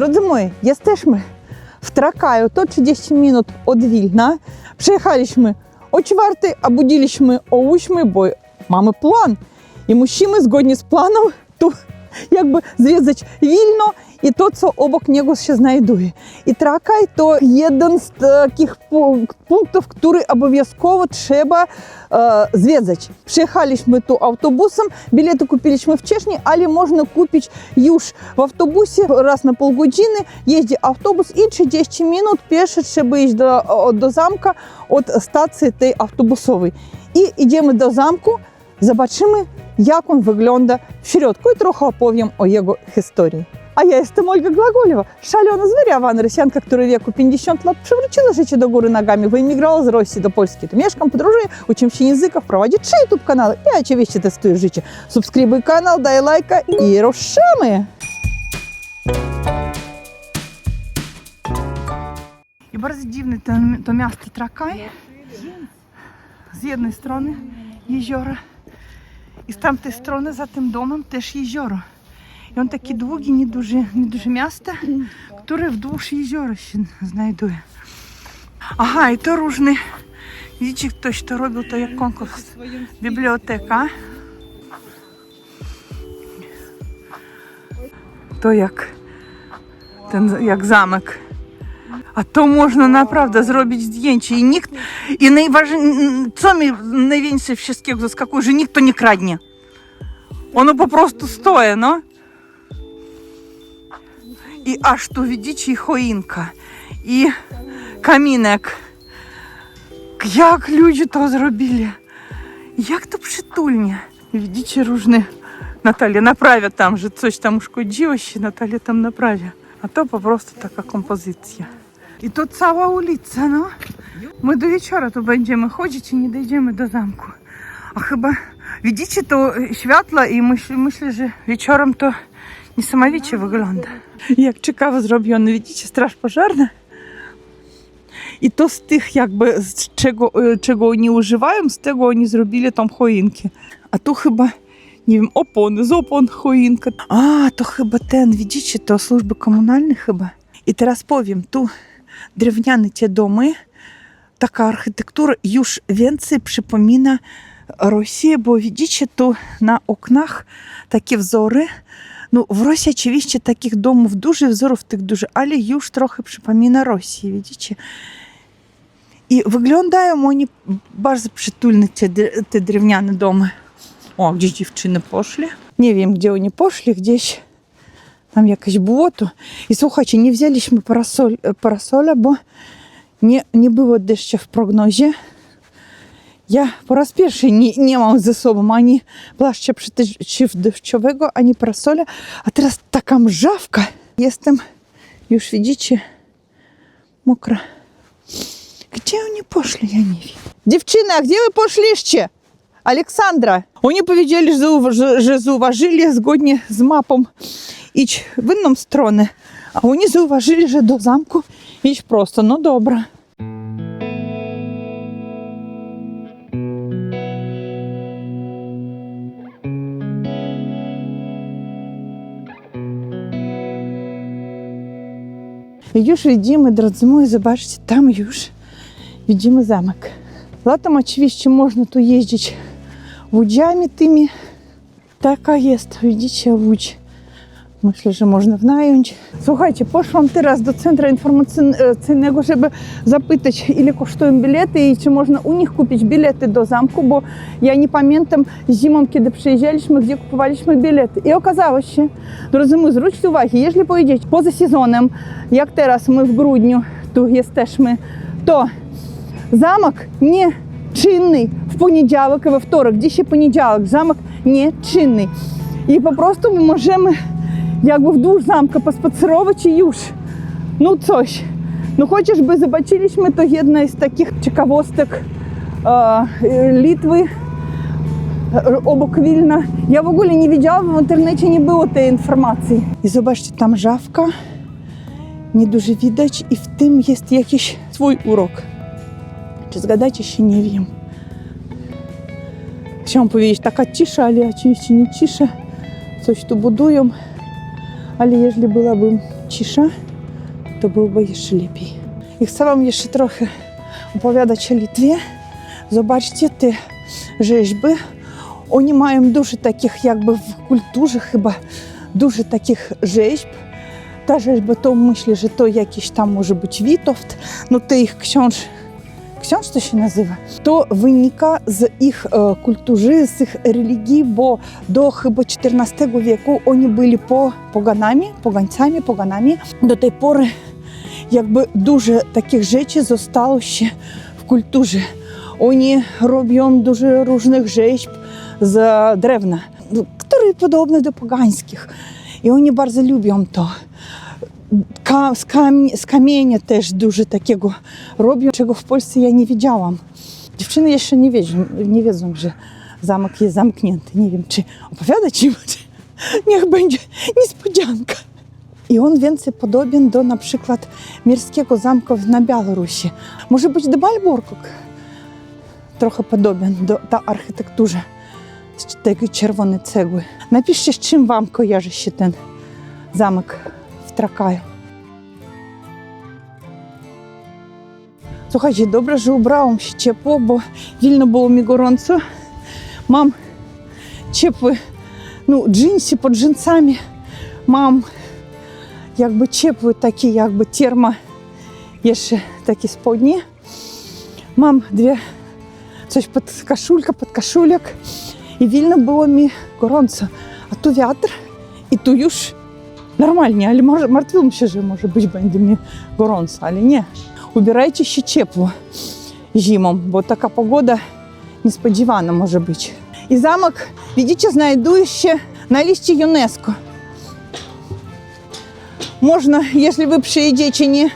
Drodzy moi, jesteśmy w Trakaju, to 30 minut od Wilna. Przyjechaliśmy o 4, a budziliśmy o 8, bo mamy plan. I musimy zgodnie z planem tu jakby zwiedzać Wilno і то що обок нього ще знайдує. І тракай то один з таких пунктів, які обов'язково треба е, э, зв'язати. Приїхали ми ту автобусом, білети купили ми в Чешні, але можна купити юж в автобусі раз на полгодини, їздить автобус і 60 хвилин пеше, щоб їздити до, э, до замка від стації тієї автобусової. І йдемо до замку, побачимо, як він виглядає всередку і трохи оповім о його історії. A ja jestem Olga Glagolewa, szalona zwyriawana Rosjanka, która w wieku 50 lat przewróciła życie do góry nogami, wyemigrowała z Rosji do Polski. Tu mieszkam, podróżuję, uczę się języków, prowadzę trzy YouTube-kanały i oczywiście testuję życie. Subskrybuj kanał, daj lajka i ruszamy! I bardzo dziwne ten, to miasto Trakaj. Z jednej strony jezioro i z tamtej strony za tym domem też jezioro. І он такі довгі, не дуже не дуже м'ясто, яке вдовж озера ще знайду. Ага, і то ружний Вічик то, що робив, то як конкурс. Бібліотека. То як Ten, як замок. А то можна направда зробити зд'єнчі. І ніхто, і найваж... цьому найвінше всіх заскакує, що ніхто не крадне. Воно попросту стоє, ну. і аж тувідічий хоинка и каминек. Як люди то зробили? Як то притульні. Відічі ружны. Наталья направят там же, щось там ушкодіваще, Наталья там направят. А то просто такая композиция. И тут сама улица, но ну. мы до вечора тут будемо ходить и не дійдемо до замку. А хіба видите то светло и ми, ми, ми, ми, ми то Niesamowicie wygląda. Jak ciekawo zrobione, widzicie, straż pożarna. I to z tych jakby, z czego, y, czego oni używają, z tego oni zrobili tam choinki. A tu chyba, nie wiem, opony, z opon choinka. A, to chyba ten, widzicie, to służby komunalne chyba. I teraz powiem, tu drewniane te domy, taka architektura już więcej przypomina Rosję, bo widzicie tu na oknach takie wzory, Ну, w Rosji oczywiście takich domów, dużych wzorów tych dużych, ale już trochę przypomina Rosję, widzicie? I wyglądają oni bardzo przytulnie, te, te drewniane domy. O, gdzie dziewczyny poszli? Nie wiem, gdzie oni poszli, gdzieś tam jakieś błoto. I słuchajcie, nie wzięliśmy parasol, parasola, bo nie, nie było deszczu w prognozie. Ja po raz pierwszy nie, nie mam ze sobą ani płaszcza przeciwdeszczowego, ani parasola, a teraz taka mrzawka. Jestem, już widzicie, mokra. Gdzie oni poszli, ja nie wiem. Dziewczyny, a gdzie wy poszliście? Aleksandra. Oni powiedzieli, że, że, że zauważyli zgodnie z mapą iść w inną stronę, a oni zauważyli, że do zamku iść prosto. No dobra. Już idziemy, drodzy moi, zobaczcie, tam już widzimy zamek. Latem oczywiście można tu jeździć łudziami tymi. Taka jest, widzicie, łódź. Myślę, że można wynająć. Słuchajcie, poszłam teraz do centra informacyjnego, żeby zapytać, ile kosztują bilety i czy można u nich kupić bilety do zamku, bo ja nie pamiętam zimą, kiedy przyjeżdżaliśmy, gdzie kupowaliśmy bilety. I okazało się, drodzy moi, zwróćcie uwagę, jeżeli pojedziecie poza sezonem, jak teraz my w grudniu tu jesteśmy, to zamek nie czynny w poniedziałek i we wtorek. Dzisiaj poniedziałek, zamek nie czynny. І попросту ми можемо jakby w dół zamka pospacerować i już. No coś. No chociażby zobaczyliśmy to jedna z takich ciekawostek e, Litwy obok Wilna. Ja w ogóle nie wiedziałam, w internecie nie było tej informacji. I zobaczcie, tam żawka, nie дуже widać i w tym jest jakiś swój urok. Czy zgadacie się, nie wiem. Chciałam powiedzieć, taka cisza, ale oczywiście nie cisza. Coś tu budują. Але якщо була б ціша, то було б ще ліпій. І хочу вам ще трохи оповідати Литві. Zobaczcie te rzeźby. Oni mają dużo takich jakby w kulturze chyba dużo takich rzeźb. Ta rzeźba to myślę, że to jakiś tam może być Witoft, no tych książ chrześcijan, się nazywa, to wynika z ich e, kultury, z ich religii, bo do chyba XIV wieku oni byli po poganami, pogańcami, poganami. Do tej pory jakby dużo takich rzeczy zostało się w kulturze. Oni robią dużo różnych rzeźb z drewna, które podobne do pogańskich. I oni bardzo lubią to z, kamie, z kamienia też dużo takiego robią, czego w Polsce ja nie widziałam. Dziewczyny jeszcze nie wiedzą, nie wiedzą że zamek jest zamknięty. Nie wiem, czy opowiadać im, czy niech będzie niespodzianka. I on więcej podobien do na przykład Mierskiego Zamku na Białorusi. Może być do Balborkok trochę podobien do ta architekturze z tej czerwonej cegły. Napiszcie, z czym wam kojarzy się ten zamek. строкаю. Słuchajcie, dobrze, że ubrałam się ciepło, bo wilno było mi gorąco. Mam ciepły, ну, джинсy pod dżinsami. Mam jakby ciepły taki jakby termo, jeszcze takie spodnie. Mam dwie, coś pod koszulkę, pod koszulek. I wilno było mi gorąco. A tu wiatr i tu już нормальні, але може мертвим ще же може бути бендемі воронца, але ні. Убирайте ще чепло зимом, бо така погода несподівана може бути. І замок, бачите, знайду ще на лісті ЮНЕСКО. Можна, якщо ви приїдете не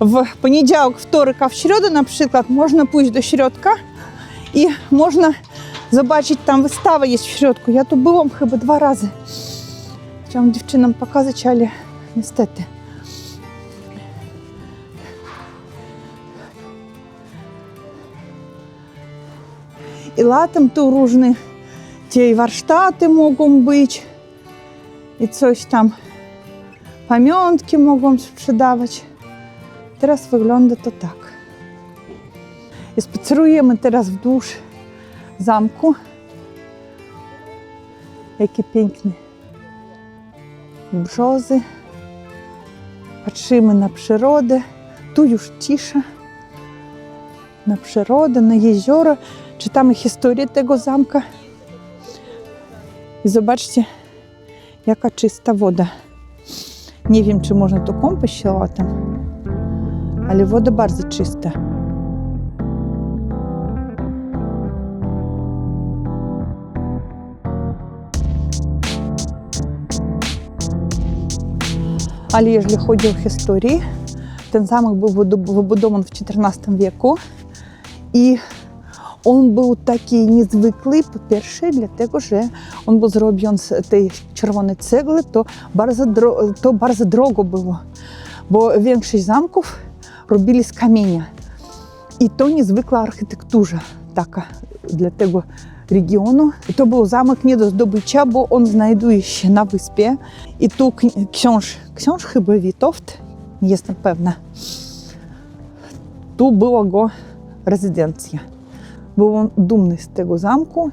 в понеділок, вторик, а в середу, наприклад, можна пусть до Щередка і можна побачити там вистава є в Щередку. Я тут була, хіба два рази. Chciałam dziewczynom pokazać, ale niestety. I latem tu różne te i warsztaty mogą być i coś tam. Pamiątki mogą sprzedawać. Teraz wygląda to tak. I spacerujemy teraz wzdłuż zamku. Jaki piękny. бжози, Patrzymy na przyrodę. Tu już cisza. Na przyrodę, na jezioro. Czytamy historię tego zamka. I zobaczcie, jaka czysta woda. Nie wiem, czy można tu kąpać się latem, ale woda bardzo czysta. але якщо в історії, Ten замок був выбудован в 14 веку, і він був такий незвиклий, по-перше, для того, що він був зроблен з тієї червоної цегли, то дуже то дорого було. Бо більшість замків робили з каміння. І то незвикла архітектура така для того региону. И то был замок недоздобыча, бо он знайдуючи на виспі. І ту ксьонж, ксьонж хіба Вітовт, є напевно, ту була го резиденція. Був він думний з того замку,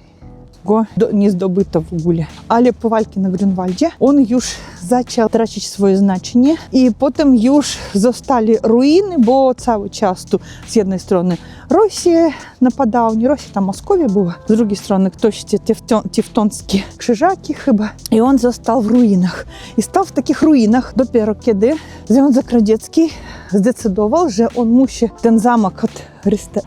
го не здобито в гулі. Але по вальки на Грюнвальді, он юж зачала втрачати своє значення. І потім юж зостали руїни, бо це часто з однієї сторони Росія нападала, не Росія, там Московія була, з іншої сторони хтось ці тевтонські крижаки хіба. І він зостав в руїнах. І став в таких руїнах допіро, коли Зіон Закрадецький здецидував, що він мусить цей замок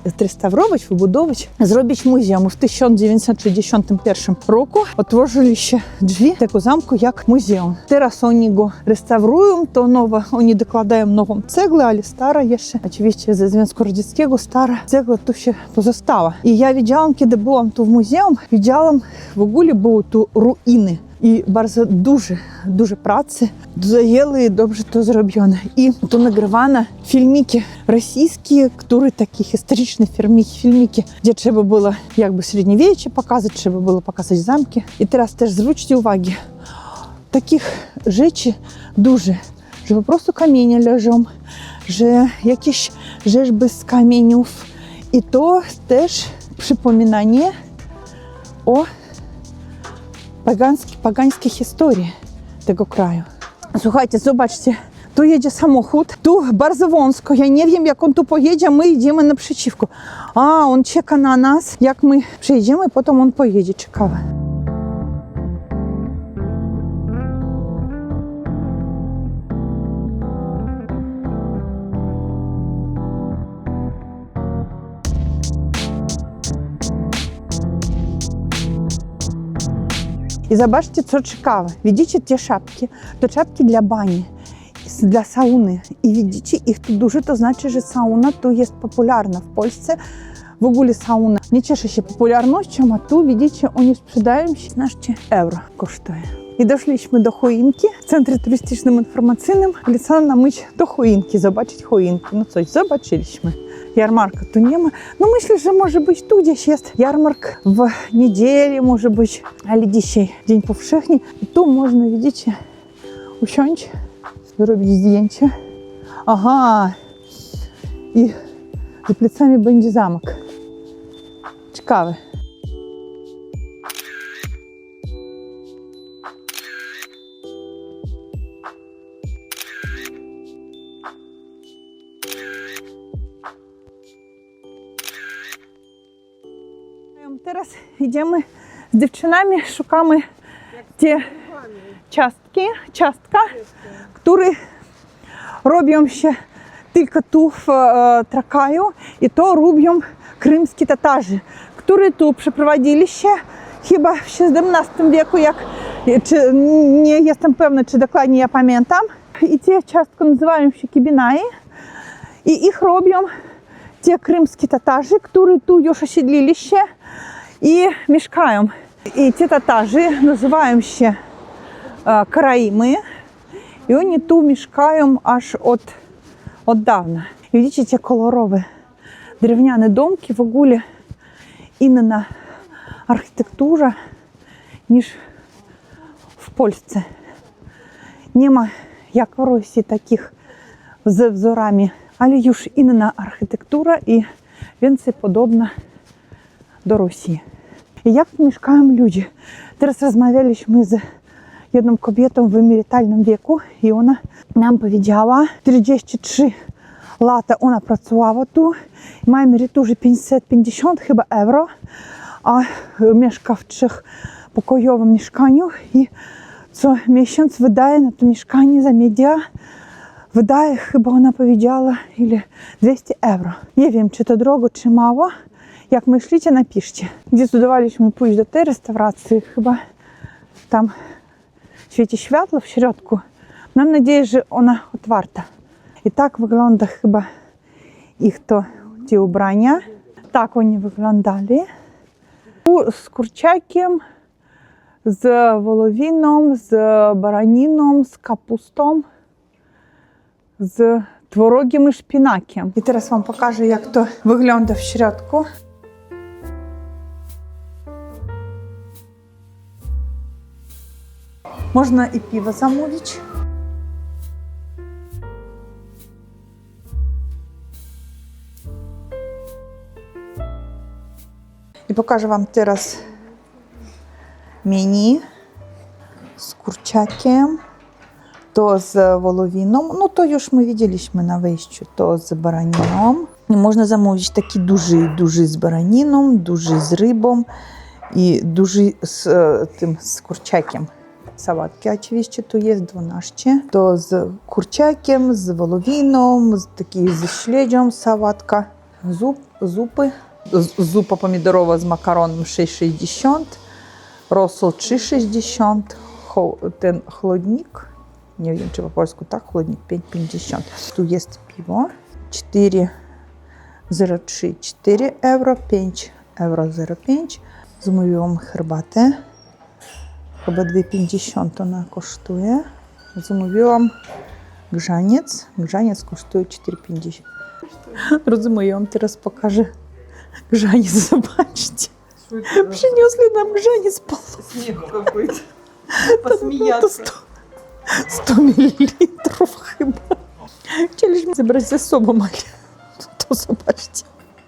отреставровать, вибудовувати, зробити музеєм. В 1961 році отворили ще дві таку замку, як музею. Зараз oni go restaurujemy, to nowe oni dokładają nową ceglę, ale stara jeszcze, oczywiście ze Związku Radzieckiego, stara cegla tu się pozostała. I ja widziałam, kiedy byłam tu w muzeum, widziałam, w ogóle były tu ruiny. І дуже дуже дуже праці заєли і добре то зроблено. І то награвано фільміки російські, які такі історичні фільміки, фільміки, де треба було якби середньовіччя показати, треба було показати замки. І зараз теж зручні уваги. Takich rzeczy duży, że po prostu kamienie leżą, że jakieś rzeźby z kamieniów i to też przypominanie o pagańskiej, pagańskiej historii tego kraju. Słuchajcie, zobaczcie, tu jedzie samochód, tu bardzo wąsko, ja nie wiem jak on tu pojedzie, my idziemy naprzeciwko. A, on czeka na nas, jak my przejdziemy, potem on pojedzie, ciekawe. I zobaczcie, co ciekawe. Widzicie te szapki? To czapki dla bani, dla sauny. I widzicie ich tu dużo, to znaczy, że sauna tu jest popularna w Polsce. W ogóle sauna nie cieszy się popularnością, a tu widzicie, oni sprzedają się 15 euro kosztuje i doszliśmy do choinki w centrze turystycznym informacyjnym. Lecała nam iść do choinki, zobaczyć choinki. No coś, zobaczyliśmy. Jarmarka tu nie ma. No myślę, że może być tu gdzieś jest jarmark w niedzielę, może być, ale dzisiaj dzień powszechny. I tu można, widzicie, usiąść, zrobić zdjęcie. Aha! I za plecami będzie zamek. Ciekawe. где мы с девчинами шукаємо ті частки, частка, які робимо ще тільки ту в е, тракаю, і то робимо кримські татажі, які тут припроводили ще хіба в 17 веку, як чи, не я там певна, чи докладні я пам'ятам. І ті частки називаємо ще кібінаї, і їх робимо ті кримські татажі, які тут осідлили ще і мешкаем. І ці татажи называем ще е, країми. І вони ту мішкаємо аж от, от давна. І бачите, ці колорові дерев'яні домки в огулі іменно архітектура, ніж в Польщі. Нема, як в Росії, таких з взорами, але юж іменно архітектура і він це подобна до Росії. jak mieszkają ludzie. Teraz rozmawialiśmy z jedną kobietą w emerytalnym wieku i ona nam powiedziała 33 lata ona pracowała tu, ma emeryturę 550 chyba euro, a mieszka w trzech pokojowym mieszkaniu i co miesiąc wydaje na to mieszkanie za media wydaje chyba ona powiedziała ile 200 euro. Nie wiem czy to drogo czy mało, Jak myślicie, napiszcie. Gdzie zdecydowaliśmy pójść do tej restauracji, chyba tam świeci światło w środku. Mam nadzieję, że ona otwarta. I tak wygląda chyba ich to, te ubrania. Tak oni wyglądali. З курчаком, з воловіном, з бараніном, з капустом, з творогим і шпінаком. І зараз вам покажу, як то виглядає в щрядку. Можно и пиво замовить. І покажу вам зараз мені з курчаком, то з воловином. Ну, то мы ми бачили на вищу, то з бараніном. І ну, можна замовити такі дуже дуже з бараніном, дуже з рибом і дуже з э, тим з курчаком сałatki, oczywiście tu jest 12. To z kurczakiem, з воловіном, з такі з śledzią sałatka, zup, zupy. Zupa pomidorowa z makaronem 6,60, rosół 3,60, ten chłodnik, nie wiem czy po polsku tak, chłodnik 5,50. Tu jest piwo 4,03, 4 euro, 5 euro 05. Zmówiłam herbatę chyba 2,50 ona kosztuje. Zamówiłam grzaniec. Grzaniec kosztuje 4,50. Rozumiem, teraz pokażę grzaniec, zobaczcie. Przyniosli nam grzaniec po... Śmiech какой-то. 100 миллилитров chyba. Chcieliśmy zebrać ze sobą, ale to zobaczcie.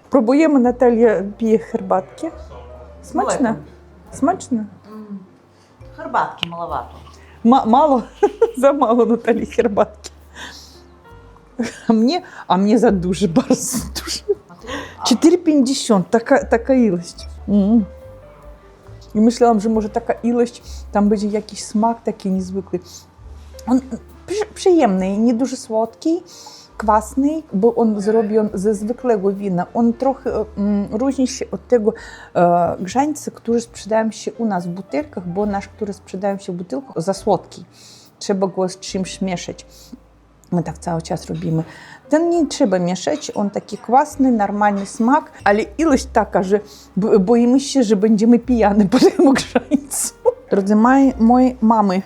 Próbujemy, Natalia pije herbatkę. Smaczne? Smaczne? Хербатки маловато. М- мало, замало Наталі хербатки. А мне, а мені за дуже барс. Дуже. 4,50, така, така ілость. М. І мислила, що може така ілость, там буде якийсь смак такий незвиклий. Він приємний, не дуже сладкий. kwasny, bo on zrobiony ze zwykłego wina. On trochę e, mm, różni się od tego e, grzańca, który sprzedają się u nas w butelkach, bo nasz, który sprzedają się w butelkach, za słodki. Trzeba go z czymś mieszać. My tak cały czas robimy. Ten nie trzeba mieszać, on taki kwasny, normalny smak, ale ilość taka, że boimy się, że będziemy pijani po tym grzańcu. Drodzy moi, moi mamy,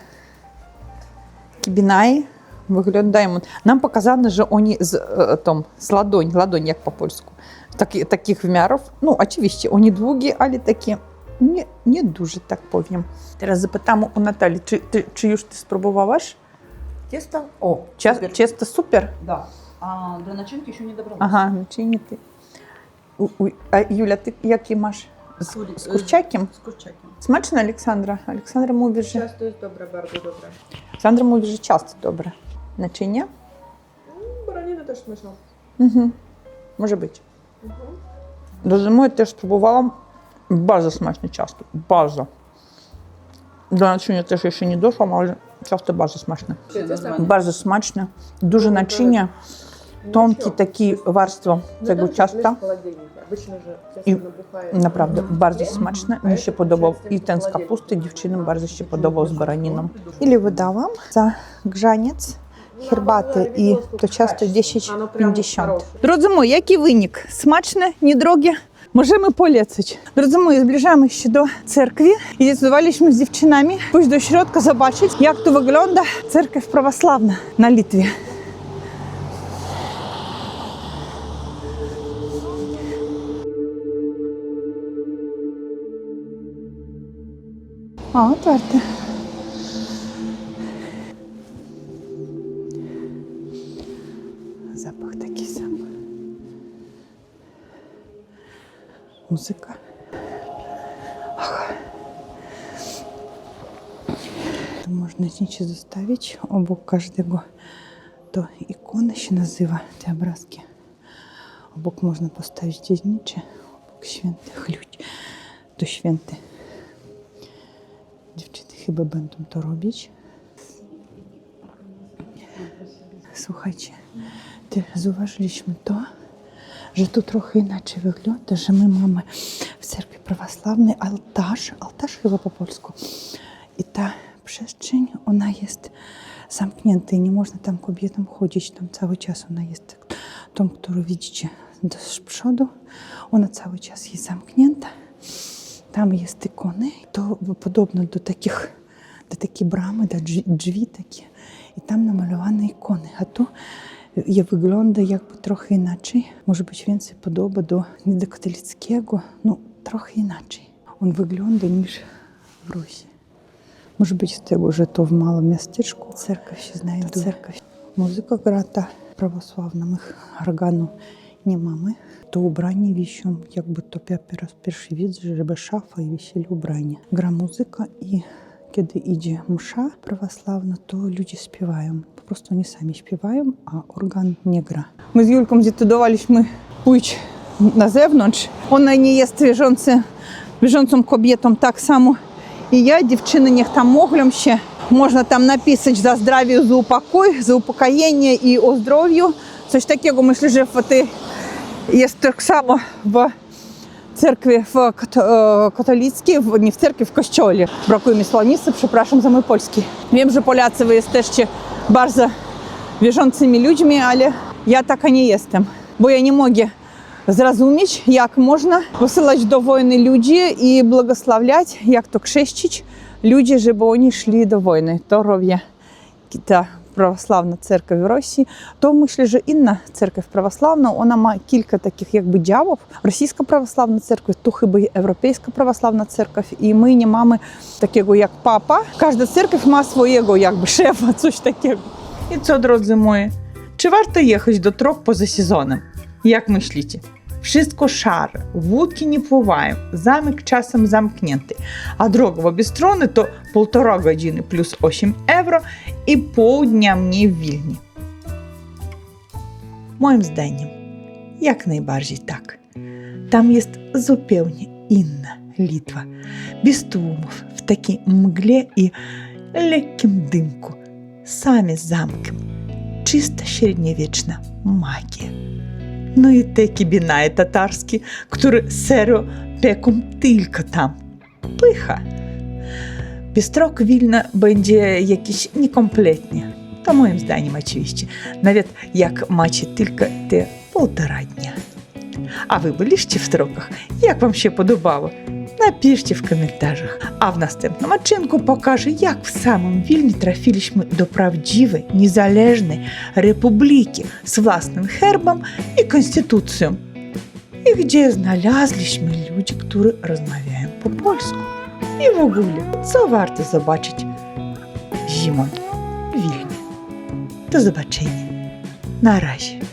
kibinaj, Виглядаємо. Нам показано, що вони з е, там, з ладонь, ладонь як по-польську, Такі, таких вмярів. Ну, очевидно, вони двугі, але такі не не дуже так повім. Зараз запитаємо у Наталі, чи ти, чи юж ти спробувала? Тесто? О, Чес, Чисто супер? Да. А до начинки ще не добралася. Ага, начинки ти. а Юля, ти який маєш? З, з курчаком? З курчаком. Смачно, Олександра? Олександра мовить же. Часто добре, дуже добре. Олександра мовить часто добре. Начиння? Ну, бараніна теж смачна. Угу. Може бути. Угу. До зими я теж спробувала База смачні часто. База. До начиння теж я ще не дошла, але часто база смачна. База смачна. Дуже ну, начиння. Тонкі такі варства ну, цього часто. І направду дуже смачно. Мені ще подобав і тен з капусти, дівчинам дуже ще подобав з бараніном. І видавам за гжанець хербаты и то часто 10-50. Друзі мої, який виник? Смачно, недрогі? Możemy polecić. Drodzy moi, zbliżamy się do cerkwi i zdecydowaliśmy z dziewczynami pójść do środka, zobaczyć jak to wygląda cerkiew prawosławna na Litwie. O, otwarte. музика. Ах. Можно здесь заставить обок каждого. То икона еще называ эти образки. Обок можно поставить здесь ниче. Обок святых людей. До святы. Дівчата хіба бентом то роблять. Слухайте, ти зауважили ми то, вже тут трохи іначе виглядає, що ми мами в церкві православний алтаж, алтаж хіба по-польську. І та przestrzeń, ona jest zamknięta i nie można tam kobietom chodzić, tam cały czas ona jest tą, którą widzicie z przodu, ona cały czas jest zamknięta. Tam jest ikony, to podobno do takich, do takiej bramy, do drzwi, drzwi takie i tam namalowane ikony, a tu je wygląda jakby trochę inaczej. Może być więcej podoba do niedokatolickiego, no trochę inaczej. On wygląda niż w Rosji. Może być z tego, że to w małym miasteczku cerkiew się znajduje. Cerkiew. Muzyka gra ta prawosławna, my organu nie mamy. To ubranie wiszą, jakby to pierwszy raz pierwszy widz, żeby szafa i wisieli ubranie. Gra muzyka i Kiedy idzie msza prawosławna, to ludzie śpiewają. Po prostu oni sami śpiewają, a organ nie gra. My z Julką zdecydowaliśmy pójść na zewnątrz. Ona nie jest wierzący, wierzącą kobietą tak samo. I ja, dziewczyny, niech tam mogą się. Można tam napisać za zdrowie, za upokój, za upokojenie i o zdrowiu. Coś takiego myślę, że w tej jest так само в церкви в католицкие, не в церкви, в костеле. Бракує мені слоніси, przepraszam за мой польський. Wiem, że Polacy wy jesteście bardzo wierzącymi ludźmi, ale ja taka nie jestem, bo ja nie mogę zrozumieć, jak można wysyłać do wojny ludzi i błogosławiać, jak to chrzcić ludzi, żeby oni szli do wojny. To robię. To православна церква в Росії, в тому числі ж інна церковь православна, вона має кілька таких якби дявов. Російська православна церква, то хіба Європейська православна церква, і ми не маємо такого, як папа. Кожна церква має своєго якби шефа, щось таке. І це, друзі мої, чи варто їхати до трьох поза сезоном? Як мислите? Wszystko szare, wódki nie pływają, zamek czasem zamknięty, a droga w obie strony to 1,5 godziny plus 8 euro i pół dnia mniej w Wilnie. Moim zdaniem, jak najbardziej tak. Tam jest zupełnie inna Litwa. Без tłumów, w takiej mgle i lekkim dymku. Same zamkiem. Czysta średniowieczna magia но ну и те кибинаи татарски, которые серо пеком тільки там. Плиха. Пістрок вільно буде якісь некомплектні. Та моїм зданням очевидно, навіть як мачі тільки те полтора дня. А ви були ще в строках? Як вам ще подобало? напишите в коментарях. А в наступному отчинку покаже, як в самому вільні трафіліч ми до правдивої, незалежної республіки з власним гербом і конституцією. И где знались мы люди, которые размовляем по-польску. І в гуглі це варто побачити Зимон, Вільні. До побачення. Наразі.